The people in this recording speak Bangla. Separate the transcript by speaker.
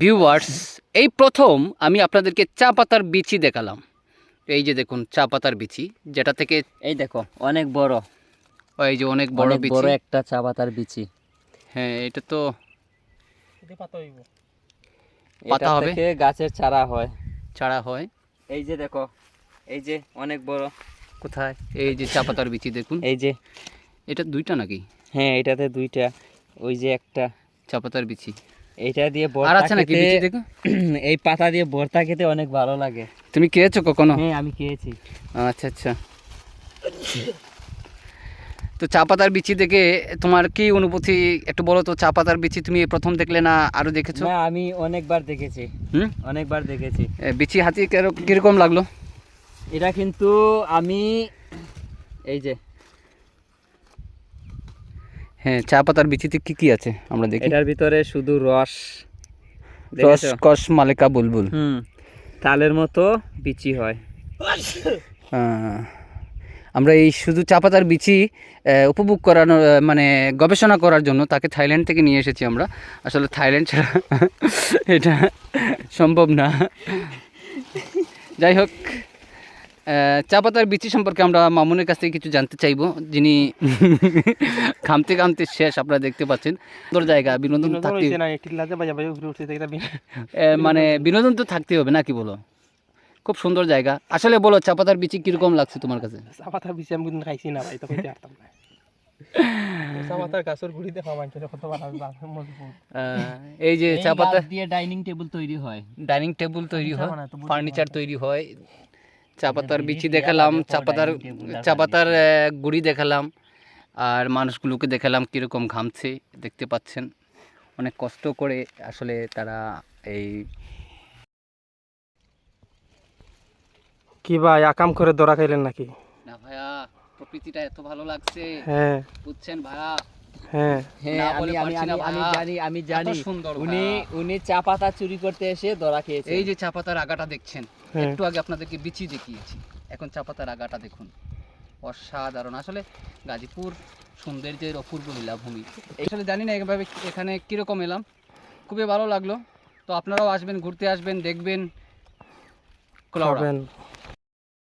Speaker 1: ভিউয়ার্স এই প্রথম আমি আপনাদেরকে চা পাতার বিচি দেখালাম। এই যে দেখুন চা পাতার বিচি যেটা থেকে
Speaker 2: এই দেখো অনেক বড়।
Speaker 1: এই যে অনেক বড় বিচি
Speaker 2: বড় একটা চা পাতার বিচি।
Speaker 1: হ্যাঁ এটা তো পাতা হবে?
Speaker 2: গাছের চারা হয়।
Speaker 1: চারা হয়?
Speaker 2: এই যে দেখো এই যে অনেক বড়।
Speaker 1: কোথায়? এই যে চা পাতার বিচি দেখুন।
Speaker 2: এই যে।
Speaker 1: এটা দুইটা নাকি?
Speaker 2: হ্যাঁ এটাতে দুইটা ওই যে একটা।
Speaker 1: চা পাতার বিচি।
Speaker 2: এইটা দিয়ে
Speaker 1: আর আছে নাকি বিচি দেখো?
Speaker 2: এই পাতা দিয়ে ভর্তা খেতে অনেক ভালো লাগে।
Speaker 1: তুমি খেয়েছো কখনো?
Speaker 2: হ্যাঁ আমি খেয়েছি।
Speaker 1: আচ্ছা আচ্ছা। তো চা পাতার বিচি দেখে তোমার কি অনুভূতি? একটু বলো তো চা পাতার বিচি তুমি প্রথম দেখলে না আরও দেখেছ?
Speaker 2: না আমি অনেকবার দেখেছি।
Speaker 1: হুম?
Speaker 2: অনেকবার দেখেছি।
Speaker 1: বিচি হাতি কেরো- কীরকম লাগল?
Speaker 2: এটা কিন্তু আমি এই যে
Speaker 1: হ্যাঁ চা পাতার বিচিতে কি কি আছে? আমরা দেখি।
Speaker 2: এটার ভিতরে শুধু রস
Speaker 1: রস? কস মালিকা বুলবুল।
Speaker 2: হুম তালের মতো বিচি হয়।
Speaker 1: আমরা এই শুধু চা পাতার বিচি উপভোগ করানো আহ, মানে গবেষণা করার জন্য তাকে থাইল্যান্ড থেকে নিয়ে এসেছি আমরা। আসলে থাইল্যান্ড ছাড়া এটা সম্ভব না। যাই হোক চা পাতার বিচি সম্পর্কে আমরা মামুনের কাছ থেকে কিছু জানতে চাইব। যিনি খামতে খামতে শেষ আপনারা দেখতে পাচ্ছেন। সুন্দর জায়গা বিনোদন থাকতে মানে বিনোদন তো থাকতে হবে না কি বলো? খুব সুন্দর জায়গা। আসলে বলো চা পাতার বিচি কীরকম লাগছে তোমার কাছে?
Speaker 3: চাপাতার বেশি আমি কিন্তু খাইছি না ভাই তো খাইতে পারতাম না
Speaker 1: এই যে চা পাতা
Speaker 2: দিয়ে ডাইনিং টেবিল তৈরি হয়।
Speaker 1: ডাইনিং টেবিল তৈরি হয় ফার্নিচার তৈরি হয়। চা পাতার বিচি দেখালাম চা পাতার চা পাতার গুড়ি দেখালাম আর মানুষগুলোকে দেখালাম কীরকম ঘামছে দেখতে পাচ্ছেন। অনেক কষ্ট করে আসলে তারা এই
Speaker 3: কি ভাই আকাম করে দরা খাইলেন নাকি?
Speaker 1: না ভাইয়া প্রকৃতিটা এত ভালো লাগছে।
Speaker 3: হ্যাঁ।
Speaker 1: বুঝছেন ভাইয়া?
Speaker 3: হ্যাঁ।
Speaker 2: আমি আমি
Speaker 1: পারছি না
Speaker 2: আমি- আমি
Speaker 1: ভাইয়া।
Speaker 2: জানি আমি জানি। উনি উনি চা পাতা চুরি করতে এসে ধরা খেয়েছে
Speaker 1: এই যে চা পাতার আগাটা দেখছেন। একটু আগে আপনাদেরকে বিচি দেখিয়েছি। এখন চা পাতার আগাটা দেখুন। অসাধারণ। আসলে গাজীপুর সৌন্দর্যের অপূর্ব লীলাভূমি। আসলে জানি না এভাবে এখানে কীরকম এলাম। খুবই ভালো লাগল। তো আপনারাও আসবেন ঘুরতে আসবেন দেখবেন।